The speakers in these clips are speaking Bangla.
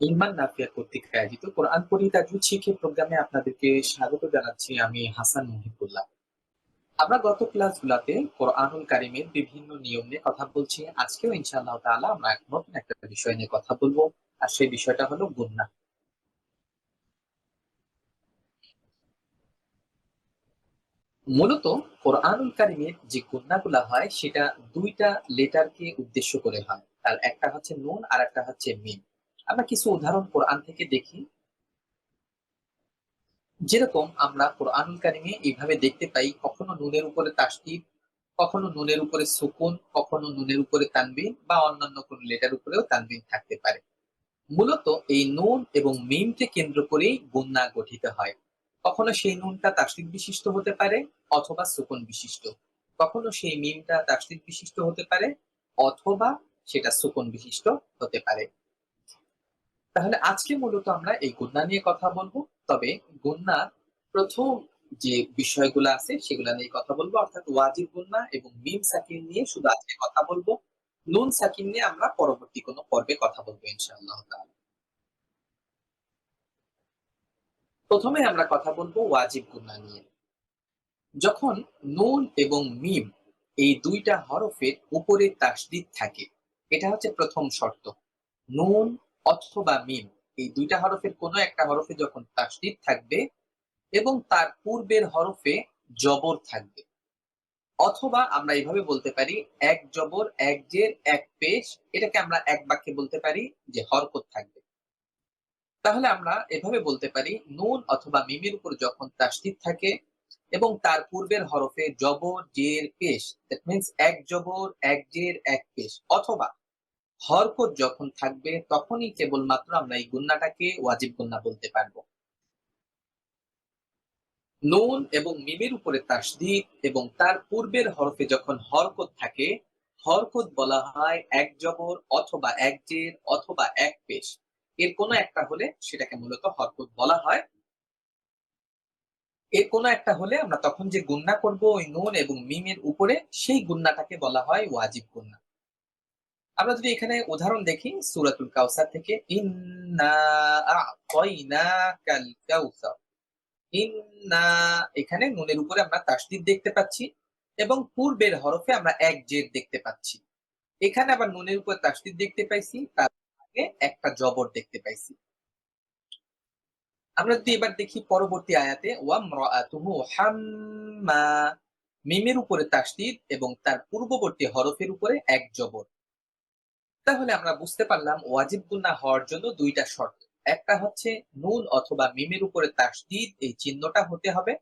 ইলমান নাফিয়া কর্তৃক আয়োজিত কোরআন প্রোগ্রামে আপনাদেরকে স্বাগত জানাচ্ছি আমি হাসান মুহিবুল্লাহ। আমরা গত কোরআনুল কারিমের বিভিন্ন নিয়ম নিয়ে কথা বলছি। আজকেও ইনশাআল্লাহ তাআলা আমরা নতুন একটা বিষয় নিয়ে কথা বলব, আর সেই বিষয়টা হলো গুন্না। মূলত কোরআনুল কারিমের যে গুন্নাগুলা হয়, সেটা দুইটা লেটারকে উদ্দেশ্য করে হয়। তার একটা হচ্ছে নুন, আর একটা হচ্ছে মিম। আমরা কিছু উদাহরণ কোরআন থেকে দেখি। যেরকম আমরা কোরআনুল কারিমে এইভাবে দেখতে পাই, কখনো নুনের উপরে তাসদিদ কখনো নুনের উপরে সুকুন, কখনো নুনের উপরে তানবিন বা অন্যান্য কোন লেটার উপরেও তানবিন থাকতে পারে। মূলত এই নুন এবং মিমকে কেন্দ্র করেই গুন্না গঠিত হয়। কখনো সেই নুনটা তাসদিদ বিশিষ্ট হতে পারে অথবা সুকুন বিশিষ্ট। কখনো সেই মিমটা তাসদিদ বিশিষ্ট হতে পারে অথবা সেটা সুকুন বিশিষ্ট হতে পারে। তাহলে আজকে মূলত আমরা এই গুন্না নিয়ে কথা বলব। তবে গুন্না প্রথম যে বিষয়গুলো আছে, সেগুলো নিয়ে কথা বলব। অর্থাৎ ওয়াজিব গুন্না এবং মিম সাকিন নিয়ে শুধু আজকে কথা বলব। নুন সাকিন নিয়ে আমরা পরবর্তী কোনো পর্বে কথা বলব, ইনশাআল্লাহ তাআলা। প্রথমে আমরা কথা বলব ওয়াজিব গুন্না নিয়ে। যখন নুন এবং মিম এই দুইটা হরফের উপরে তাসদিদ থাকে, এটা হচ্ছে প্রথম শর্ত। নুন অথবা মিম। এই দুইটা হরফের কোনো একটা হরফে যখন তাসদিদ থাকবে এবং তার পূর্বের হরফে জবর থাকবে। অথবা আমরা এইভাবে বলতে পারি, এক জবর, এক জের, এক পেশ, এটাকে আমরা এক বাক্যে বলতে পারি যে হরকত থাকবে। তাহলে আমরা এভাবে বলতে পারি, নুন অথবা মিমের উপর যখন তাসদিদ থাকে এবং তার পূর্বের হরফে জবর, জের, পেশ দ্যাট মিন্স এক জবর, এক জের, এক পেশ, অথবা হরকত যখন থাকবে, তখনই কেবলমাত্র আমরা এই গুন্নাটাকে ওয়াজিব গুন্না বলতে পারব। নুন এবং মিমের উপরে তাসদিদ এবং তার পূর্বের হরফে যখন হরকত থাকে, হরকত বলা হয় এক জবর অথবা এক জের অথবা এক পেশ। এর কোনো একটা হলে সেটাকে মূলত হরকত বলা হয়। এর কোনো একটা হলে আমরা তখন যে গুন্না করব, ওই নুন এবং মিমের উপরে সেই গুন্নাটাকে বলা হয় ওয়াজিব গুন্না আমরা যদি এখানে উদাহরণ দেখি সুরাতুল কাউসার থেকে, ইন্না এখানে নুনের উপরে আমরা তাসদিদ দেখতে পাচ্ছি এবং পূর্বের হরফে আমরা এক জের দেখতে পাচ্ছি। এখানে আবার নুনের উপরে তাসদিদ দেখতে পাইছি, তার আগে একটা জবর দেখতে পাইছি। আমরা যদি এবার দেখি পরবর্তী আয়াতে ওয়ামরাআতুহু হাম্মা। মিমের উপরে তাসদিদ এবং তার পূর্ববর্তী হরফের উপরে এক জবর। তাহলে আমরা বুঝতে পারলাম ওয়াজিব গুন্না হওয়ার জন্য দুইটা শর্ত। একটা হচ্ছে নুন অথবা মিমের উপরে তাসদিদ, এই চিহ্নটা হতে হবে।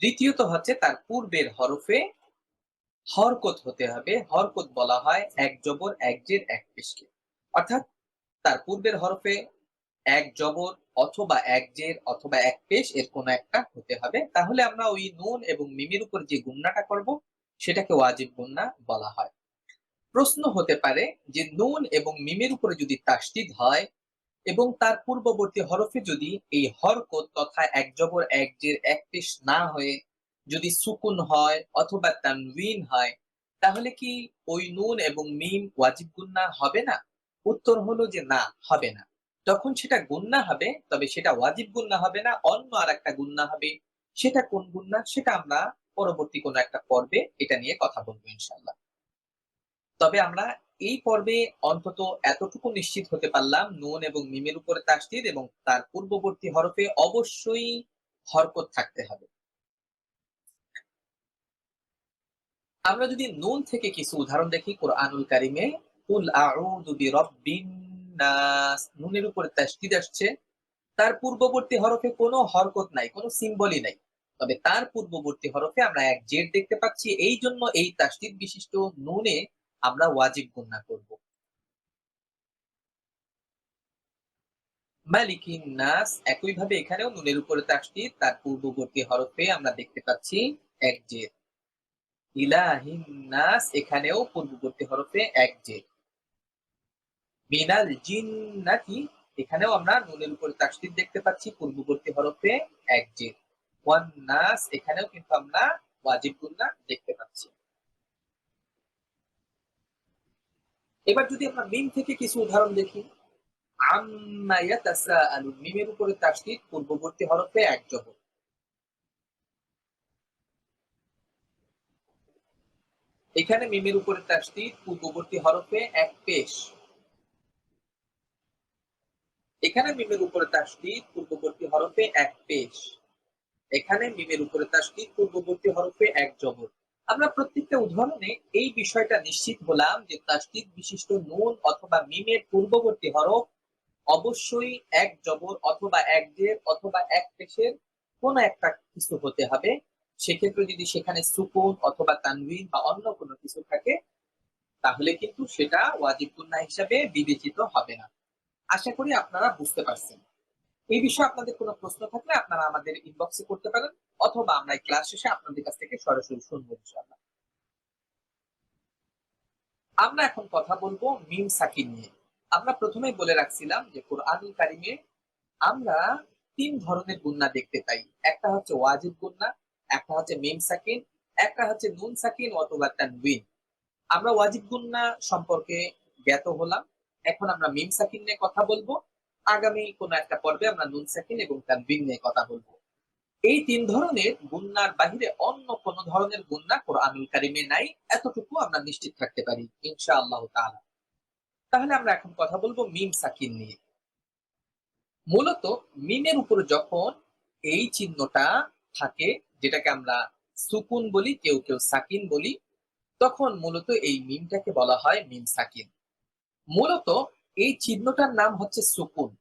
দ্বিতীয়ত হচ্ছে তার পূর্বের হরফে হরকত হতে হবে। হরকত বলা হয় এক জবর, এক জের, এক পেশকে। অর্থাৎ তার পূর্বের হরফে এক জবর অথবা এক জের অথবা এক পেশ এর কোনো একটা হতে হবে। তাহলে আমরা ওই নুন এবং মিমের উপর যে গুন্নাটা করব, সেটাকে ওয়াজিব গুন্না বলা হয়। প্রশ্ন হতে পারে যে নুন এবং মিমের উপরে যদি তাসদিদ হয় এবং তার পূর্ববর্তী হরফে যদি এই হরকত তথা এক জবর, এক জের, এক পেশ না হয়ে যদি সুকুন হয় অথবা তানউইন হয়, তাহলে কি ওই নুন এবং মিম ওয়াজিব গুন্না হবে না? উত্তর হলো যে না, হবে না। যখন সেটা গুন্না হবে, তবে সেটা ওয়াজিব গুন্না হবে না, অন্য আর একটা গুন্না হবে। সেটা কোন গুন্না? সেটা আমরা পরবর্তী কোনো একটা পর্বে এটা নিয়ে কথা বলব ইনশাল্লাহ তবে আমরা এই পর্বে অন্তত এতটুকু নিশ্চিত হতে পারলাম নুন এবং মিমের উপরে তাসদিদ এবং তার পূর্ববর্তী হরফে অবশ্যই হরকত থাকতে হবে। আমরা যদি নুন থেকে কিছু উদাহরণ দেখি কোরআনুল কারিমে, কুল আউযু বিরাব্বিন নাস নুনের উপরে তাসদিদ আসছে। তার পূর্ববর্তী হরফে কোনো হরকত নাই, কোনো সিম্বলই নাই। তবে তার পূর্ববর্তী হরফে আমরা এক জেড দেখতে পাচ্ছি। এই জন্য এই তাসদিদ বিশিষ্ট নুনে আমরা ওয়াজিব গুন্না করব। মালিকিন নাস, একইভাবে এখানেও নুনের উপরে তাসদিদ তার পূর্ববর্তী হরফে আমরা দেখতে পাচ্ছি এক জের ইলাহিন নাস, এখানেও পূর্ববর্তী হরফে এক জের মিনাল জিন্নাতি, এখানেও আমরা নুনের উপরে তাসদিদ দেখতে পাচ্ছি, পূর্ববর্তী হরফে এক জের ওয়ান নাস, এখানেও কিন্তু আমরা ওয়াজিব গুন্না দেখতে পাচ্ছি। এবার যদি আমরা মিম থেকে কিছু উদাহরণ দেখি। মিমের উপরে তাসদিদ পূর্ববর্তী হরফে এক জবর। এখানে মিমের উপরে তাসদিদ পূর্ববর্তী হরফে এক পেশ। এখানে মিমের উপরে তাসদিদ পূর্ববর্তী হরফে এক পেশ। এখানে মিমের উপরে তাসদিদ পূর্ববর্তী হরফে এক জবর। আমরা প্রত্যেকটা উদাহরণে এই বিষয়টা নিশ্চিত হলাম যে তাসদিদ বিশিষ্ট নুন অথবা মিমের পূর্ববর্তী হরফ অবশ্যই এক জবর অথবা এক জের অথবা এক পেশের কোন একটা কিছু হতে হবে। সেক্ষেত্রে যদি সেখানে সুকুন অথবা তানবিন বা অন্য কোনো কিছু থাকে, তাহলে কিন্তু সেটা ওয়াজিব গুন্না হিসাবে বিবেচিত হবে না। আশা করি আপনারা বুঝতে পারছেন। এই বিষয়ে আপনাদের কোনো প্রশ্ন থাকলে আপনারা আমাদের ইনবক্সে করতে পারেন, অথবা আমরা ক্লাস শেষে আপনাদের কাছ থেকে সরাসরি শুনব ইনশাআল্লাহ। আমরা এখন কথা বলব মিম সাকিন নিয়ে। আমরা প্রথমেই বলে রাখছিলাম যে কোরআনুল কারিমে আমরা তিন ধরনের গুন্না দেখতে পাই। একটা হচ্ছে ওয়াজিব গুন্না, একটা হচ্ছে মিম সাকিন একটা হচ্ছে নুন সাকিন অথবা তানবিন। আমরা ওয়াজিব গুন্না সম্পর্কে জ্ঞাত হলাম। এখন আমরা মিম সাকিন নিয়ে কথা বলব। আগামী কোন একটা পর্বে আমরা নুন সাকিন এবং তানবিন নিয়ে কথা বলব। এই তিন ধরনের গুন্নার বাহিরে অন্য কোন ধরনের গুন্না কোরআনুল কারিমে নাই, এতটুকু আমরা নিশ্চিত থাকতে পারি, ইনশাআল্লাহ তাআলা। তাহলে আমরা এখন কথা বলব মিম সাকিন নিয়ে। মূলত মিমের উপর যখন এই চিহ্নটা থাকে, যেটাকে আমরা সুকুন বলি, কেউ কেউ সাকিন বলি, তখন মূলত এই মিমটাকে বলা হয় মিম সাকিন। মূলত এই চিহ্নটার নাম হচ্ছে সুকুন।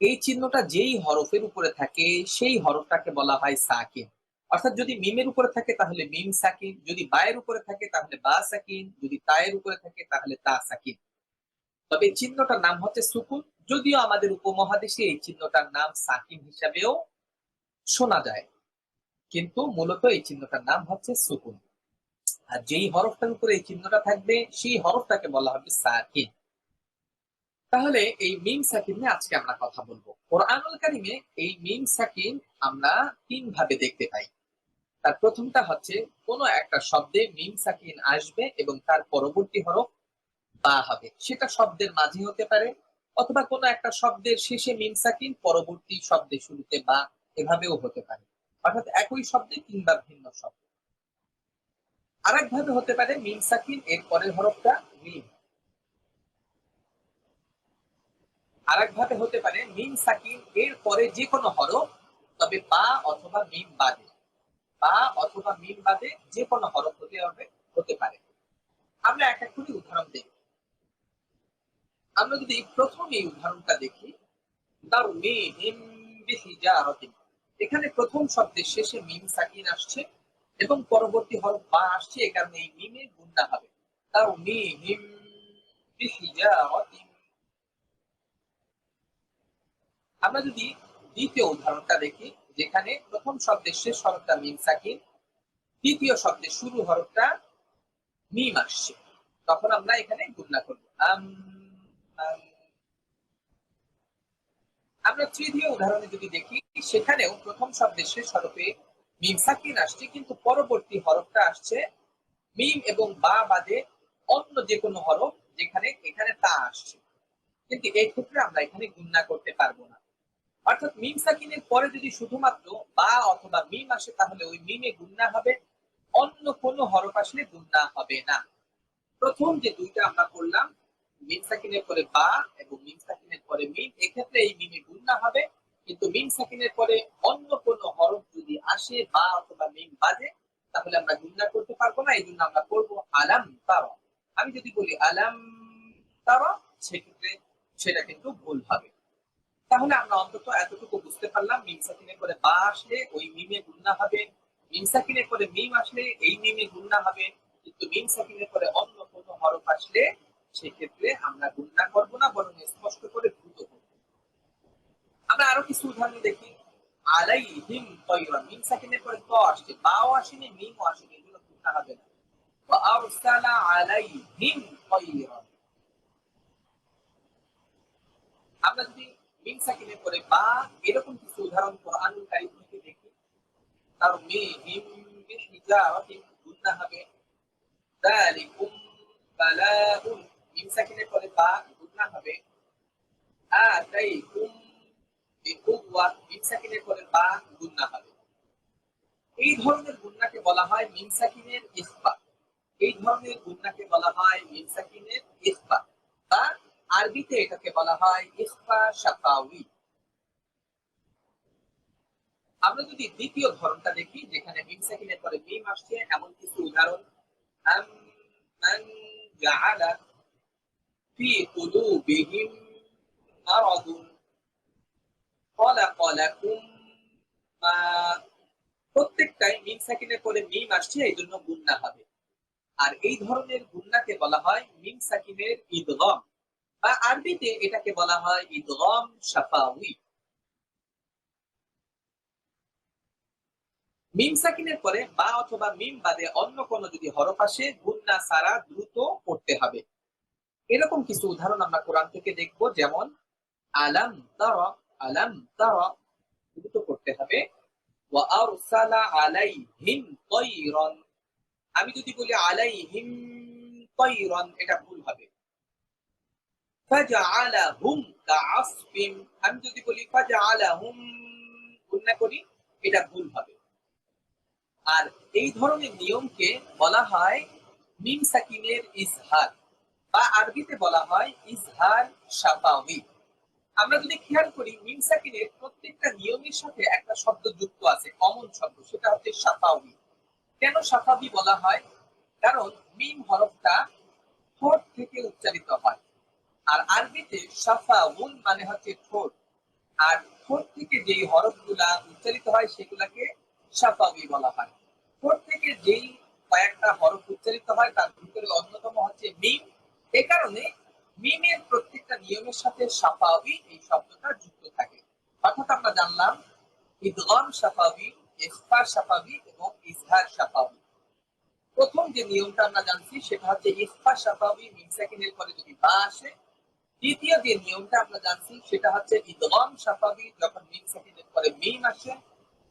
এই চিহ্নটা যেই হরফের উপরে থাকে, সেই হরফটাকে বলা হয় সাকিন। অর্থাৎ যদি মিমের উপরে থাকে, তাহলে মিম সাকিন। যদি বায়ের উপরে থাকে, তাহলে বা সাকিন। যদি তায়ের উপরে থাকে, তাহলে তা সাকিন। তবে চিহ্নটার নাম হচ্ছে সুকুন। যদিও আমাদের উপমহাদেশে এই চিহ্নটার নাম সাকিন হিসাবেও শোনা যায়। কিন্তু মূলত এই চিহ্নটার নাম হচ্ছে সুকুন। আর যেই হরফটার উপরে এই চিহ্নটা থাকবে, সেই হরফটাকে বলা হবে সাকিন। তাহলে এই মিম সাকিন নিয়ে আজকে আমরা কথা বলব। কোরআনুল কারিমে এই মিম সাকিন আমরা তিন ভাবে দেখতে পাই। তার প্রথমটা হচ্ছে, কোন একটা শব্দে মিম সাকিন আসবে এবং তার পরবর্তী হরফ বা হবে। সেটা শব্দের মাঝে হতে পারে, অথবা কোনো একটা শব্দের শেষে মিম সাকিন পরবর্তী শব্দের শুরুতে বা এভাবেও হতে পারে। অর্থাৎ একই শব্দে তিনবার ভিন্ন শব্দ। আরেক ভাবে হতে পারে মিম সাকিন এর পরের হরফটা মিম। আরেক ভাবে হতে পারে মিম সাকিন এর পরে যে কোনো হরফ, তবে বা অথবা মিম বাদে। বা অথবা মিম বাদে যে কোনো হরফ হতে হবে, হতে পারে। আমরা এক এক করে উদাহরণ দেখি। আমরা যদি প্রথম এই উদাহরণটা দেখি, তার মিম বিহিজারাতিন। এখানে প্রথম শব্দের শেষে মিম সাকিন আসছে এবং পরবর্তী হরফ বা আসছে, এ কারণে এই মিমে গুন্না হবে। তার মিম বিহিজারাতিন। আমরা যদি দ্বিতীয় উদাহরণটা দেখি, যেখানে প্রথম শব্দের শেষ হরফটা মিম সাকিন দ্বিতীয় শব্দের শুরু হরফটা মিম আসছে। তখন আমরা এখানে গুন্না করব। আম আম। আমরা তৃতীয় উদাহরণে যদি দেখি, সেখানেও প্রথম শব্দের শেষ হরফে মিম সাকিন আসছে, কিন্তু পরবর্তী হরফটা আসছে মিম এবং বা বাদে অন্য যে কোনো হরফ যেখানে, এখানে তা আসছে। কিন্তু এই ক্ষেত্রে আমরা এখানে গুন্না করতে পারব না। অর্থাৎ মিম সাকিনের পরে যদি শুধুমাত্র বা অথবা মিম আসে, তাহলে ওই মিমে গুন্না হবে, অন্য কোনো হরফ আসলে গুন্না হবে না। প্রথম যে দুইটা আমরা করলাম, মিম সাকিনের পরে বা এবং মিম সাকিনের পরে মিম, এক্ষেত্রে এই মিমে গুন্না হবে, কিন্তু মিম সাকিনের পরে অন্য কোনো হরফ যদি আসে, বা অথবা মিম বাজে, তাহলে আমরা গুন্না করতে পারব না এই জন্য আমরা করব আলাম তারা। আমি যদি বলি আলাম তারা, সেক্ষেত্রে সেটা কিন্তু ভুল হবে। তাহলে আমরা অন্তত এতটুকু বুঝতে পারলাম মিম সাকিনের পরে বা আসলে ওই মিমে গুন্না হবে। মিম সাকিনের পরে মিম আসলে এই মিমে গুন্না হবে। কিন্তু মিম সাকিনের পরে অন্য কোনো হরফ আসলে সেক্ষেত্রে আমরা গুন্না করব না, বরং স্পষ্ট করে দ্রুত করব। আমরা আরও কিছু উদাহরণ দেখি। আলাইহিম তৈরা, মিম সাকিনের পরে ত আসছে, বাও আসেনি, মিমও আসেনি, এগুলো গুণা হবে না। আমরা যদি মিম সাকিনের পরে বা এরকম কিছু উদাহরণ কোরআনুল কারীম থেকে দেখি তার মে হিম বিহিজারাতিন গুণা হবে। যালিকুম বালাউন। মিম সাকিনের পরে বা গুণা হবে। আতাইকুম বিকুওয়া। মিম সাকিনের পরে বা গুণা হবে। এই ধরনের গুণাকে বলা হয় মিম সাকিনের ইসবা এই ধরনের গুণাকে বলা হয় মিম সাকিনের ইসবা আরবিতে এটাকে বলা হয় ইসবা শাফাউই। আমরা যদি দ্বিতীয় ধরনটা দেখি, যেখানে মিম সাকিনের পরে মিম আসছে, এমন কিছু উদাহরণ। আম মান জাআলা ফি কুলুবিহিম মারাদুন খলাকা মা। প্রত্যেকটাই মিম সাকিনের পরে মিম আসছে এই জন্য গুন্না হবে। আর এই ধরনের গুন্নাকে বলা হয় মিম সাকিনের ইদগম আরবিতে এটাকে বলা হয় ইদগম শাফাউই মিম সাকিনের পরে বা অথবা মিম বাদে অন্য কোনো যদি হরফ আসে, গুন্না সারা দ্রুত পড়তে হবে। এরকম কিছু উদাহরণ আমরা কোরআন থেকে দেখব, যেমন, আলাম তারা আলাম তারা, দ্রুত পড়তে হবে। ওয়া আরসালা আলাইহিম আমি যদি বলি আলাইহিম তায়রান এটা ভুল হবে। আমি যদি বলি করি, এটা ভুল হবে। আর এই ধরনের নিয়মকে বলা হয় মিম বা আরবিতে বলা হয় আমরা যদি খেয়াল করি, মিম সাকিনের প্রত্যেকটা নিয়মের সাথে একটা শব্দ যুক্ত আছে, কমন শব্দ, সেটা হচ্ছে শাফাউই কেন শাফাবি বলা হয়? কারণ মিম হরফটা ঠোঁট থেকে উচ্চারিত হয়। আর আরবিতে সাফা উল মানে হচ্ছে ঠোঁট। আর ঠোঁট থেকে যেই হরফগুলা উচ্চারিত হয়, সেগুলাকে শাফাবি বলা হয়। ঠোঁট থেকে যেই কয়েকটা হরফ উচ্চারিত হয়, তার ভিতরে অন্যতম হচ্ছে মিম। এ কারণে মিমের প্রত্যেকটা নিয়মের সাথে সাফাবি এই শব্দটা যুক্ত থাকে। অর্থাৎ আমরা জানলাম, ইদগম সাফাবি ইসফা সাফাবি এবং ইজহার সাফাবি প্রথম যে নিয়মটা আমরা জানছি, সেটা হচ্ছে ইসফা সাফাবি মিম সেকেন্ডের পরে যদি বা আসে দ্বিতীয় যে নিয়মটা আমরা জানছি, সেটা হচ্ছে ইদগম সাফাবি যখন মিম সেকেন্ডের পরে মিম আসে,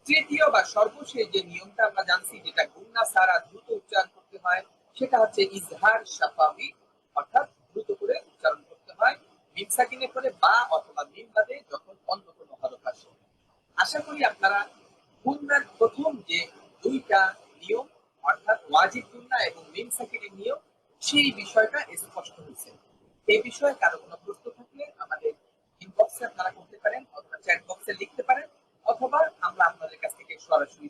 তৃতীয় বা সর্বশেষ যে নিয়মটা আমরা জানছি, যেটা গুন্না সারা দ্রুত উচ্চারণ করতে হয়, সেটা হচ্ছে ইজহার সাফাবি, অর্থাৎ দ্রুত করে উচ্চারণ করতে হয় মিম সাকিনের পরে বা অথবা মিম বাদে যখন অন্য কোনো হরফ আসে। আশা করি আপনারা গুন্নার প্রথম যে দুইটা নিয়ম, অর্থাৎ ওয়াজিব গুন্না এবং মিম সাকিনের নিয়ম, সেই বিষয়টা স্পষ্ট হয়েছে। এই বিষয়ে কারও কোনো প্রশ্ন থাকলে আমাদের ইনবক্সে আপনারা করতে পারেন অথবা চ্যাট বক্সে লিখতে পারেন, অথবা আমরা আপনাদের কাছ থেকে সরাসরি